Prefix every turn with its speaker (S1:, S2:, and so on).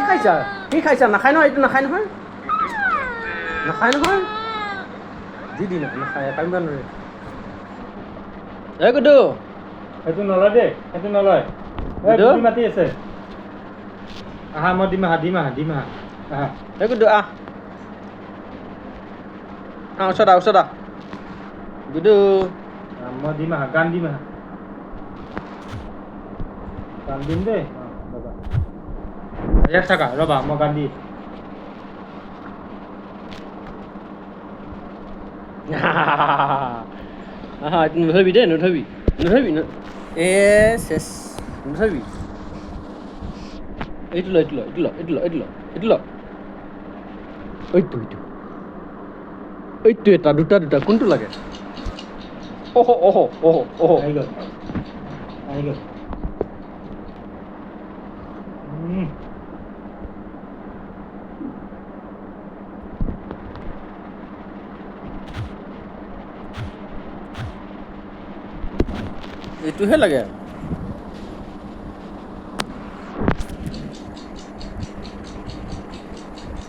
S1: খাইছা? কি খাইছা? নাখায় নহয় এইটো নাখায় নহয়। নাখায় নহয়? দি দি নাখায় নাখায় পাৰিবা নোৱাৰে। এই গুডু।
S2: সেইটো নলয় দেই সেইটো নলয়। মাতি আছে। আহা মই দিম আহা দিম আহা দিম আহা। আহা।
S1: এই গুডু আহ। আহ ওচৰত আহ ওচৰত আহ। গুডু।
S2: মই দিম আহা গান দিম আহা। গান দিম দেই। অঁ, ৰ'বা ইয়াত থাকা ৰ'বা মই গান দি
S1: আহা এইটো নধৰিবি দেই নধৰিবি নধৰিবি ন এ চেচ নধৰিবি এইটো ল এইটো ল এইটো ল এইটো ল এইটো ল এইটো ল এইটো এইটো এইটো এটা দুটা দুটা কোনটো লাগে অহ অহ অহ অহ
S2: আহি গ'ল আহি গ'ল
S1: এইটোহে লাগে।